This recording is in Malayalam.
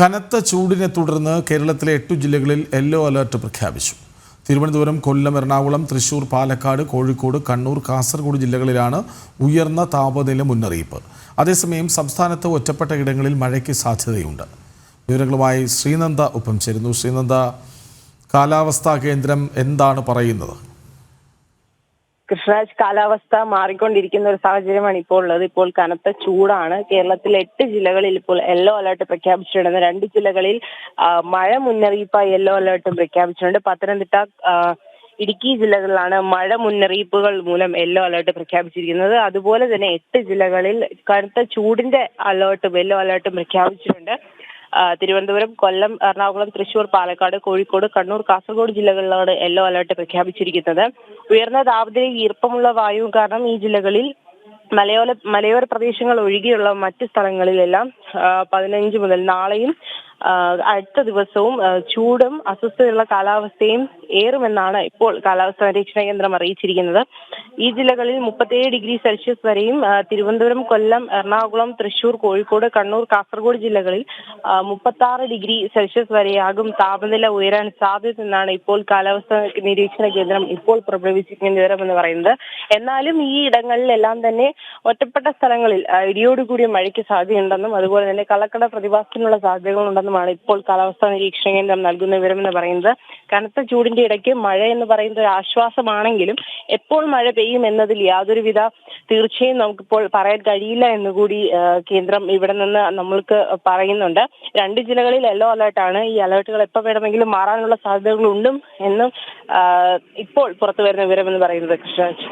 കനത്ത ചൂടിനെ തുടർന്ന് കേരളത്തിലെ എട്ടു ജില്ലകളിൽ യെല്ലോ അലർട്ട് പ്രഖ്യാപിച്ചു. തിരുവനന്തപുരം കൊല്ലം എറണാകുളം തൃശൂർ പാലക്കാട് കോഴിക്കോട് കണ്ണൂർ കാസർഗോഡ് ജില്ലകളിലാണ് ഉയർന്ന താപനില മുന്നറിയിപ്പ്. അതേസമയം സംസ്ഥാനത്ത് ഒറ്റപ്പെട്ട ഇടങ്ങളിൽ മഴയ്ക്ക് സാധ്യതയുണ്ട്. വിവരങ്ങളുമായി ശ്രീനന്ദ ഒപ്പം ചേരുന്നു. ശ്രീനന്ദ കാലാവസ്ഥാ കേന്ദ്രം എന്താണ് പറയുന്നത്? കൃഷ്ണരാജ് കാലാവസ്ഥ മാറിക്കൊണ്ടിരിക്കുന്ന ഒരു സാഹചര്യമാണ് ഇപ്പോൾ ഉള്ളത്. ഇപ്പോൾ കനത്ത ചൂടാണ്. കേരളത്തിൽ എട്ട് ജില്ലകളിൽ ഇപ്പോൾ യെല്ലോ അലർട്ട് പ്രഖ്യാപിച്ചിട്ടുണ്ട്. രണ്ട് ജില്ലകളിൽ മഴ മുന്നറിയിപ്പായി യെല്ലോ അലർട്ടും പ്രഖ്യാപിച്ചിട്ടുണ്ട്. പത്തനംതിട്ട ഇടുക്കി ജില്ലകളിലാണ് മഴ മുന്നറിയിപ്പുകൾ മൂലം യെല്ലോ അലർട്ട് പ്രഖ്യാപിച്ചിരിക്കുന്നത്. അതുപോലെ തന്നെ എട്ട് ജില്ലകളിൽ കനത്ത ചൂടിന്റെ അലർട്ടും യെല്ലോ അലർട്ടും പ്രഖ്യാപിച്ചിട്ടുണ്ട്. തിരുവനന്തപുരം കൊല്ലം എറണാകുളം തൃശൂർ പാലക്കാട് കോഴിക്കോട് കണ്ണൂർ കാസർഗോഡ് ജില്ലകളിലാണ് യെല്ലോ അലർട്ട് പ്രഖ്യാപിച്ചിരിക്കുന്നത്. ഉയർന്ന താപനിലയും ഈർപ്പമുള്ള വായുവും കാരണം ഈ ജില്ലകളിൽ മലയോര മലയോര പ്രദേശങ്ങൾ ഒഴികെയുള്ള മറ്റ് സ്ഥലങ്ങളിലെല്ലാം പതിനഞ്ച് മുതൽ നാളെയും അടുത്ത ദിവസവും ചൂടും അസ്വസ്ഥതയുള്ള കാലാവസ്ഥയും ഏറുമെന്നാണ് ഇപ്പോൾ കാലാവസ്ഥാ നിരീക്ഷണ കേന്ദ്രം അറിയിച്ചിരിക്കുന്നത്. ഈ ജില്ലകളിൽ മുപ്പത്തേഴ് ഡിഗ്രി സെൽഷ്യസ് വരെയും തിരുവനന്തപുരം കൊല്ലം എറണാകുളം തൃശൂർ കോഴിക്കോട് കണ്ണൂർ കാസർഗോഡ് ജില്ലകളിൽ മുപ്പത്തി ആറ് ഡിഗ്രി സെൽഷ്യസ് വരെയാകും താപനില ഉയരാൻ സാധ്യതയെന്നാണ് ഇപ്പോൾ കാലാവസ്ഥാ നിരീക്ഷണ കേന്ദ്രം ഇപ്പോൾ പുറപ്പെടുവിച്ചിരിക്കുന്ന വിവരം എന്ന് പറയുന്നത്. എന്നാലും ഈ ഇടങ്ങളിലെല്ലാം തന്നെ ഒറ്റപ്പെട്ട സ്ഥലങ്ങളിൽ ഇടിയോട് കൂടിയ മഴയ്ക്ക് സാധ്യതയുണ്ടെന്നും അതുപോലെ തന്നെ കള്ളക്കട പ്രതിഭാസത്തിനുള്ള സാധ്യതകളുണ്ടെന്നുമാണ് ഇപ്പോൾ കാലാവസ്ഥാ നിരീക്ഷണ കേന്ദ്രം നൽകുന്ന വിവരം എന്ന് പറയുന്നത്. കനത്ത ചൂടിന്റെ ഇടയ്ക്ക് മഴ എന്ന് പറയുന്നത് ഒരു ആശ്വാസമാണെങ്കിലും എപ്പോൾ മഴ പെയ്യും എന്നതിൽ യാതൊരുവിധ തീർച്ചയും നമുക്കിപ്പോൾ പറയാൻ കഴിയില്ല എന്നുകൂടി കേന്ദ്രം ഇവിടെ നിന്ന് നമ്മൾക്ക് പറയുന്നുണ്ട്. രണ്ട് ജില്ലകളിൽ യെല്ലോ അലേർട്ടാണ്. ഈ അലേർട്ടുകൾ എപ്പോൾ വേണമെങ്കിലും മാറാനുള്ള സാധ്യതകളുണ്ടും എന്നും ഇപ്പോൾ പുറത്തു വരുന്ന വിവരം എന്ന് പറയുന്നത് കൃഷ്ണരാജ്.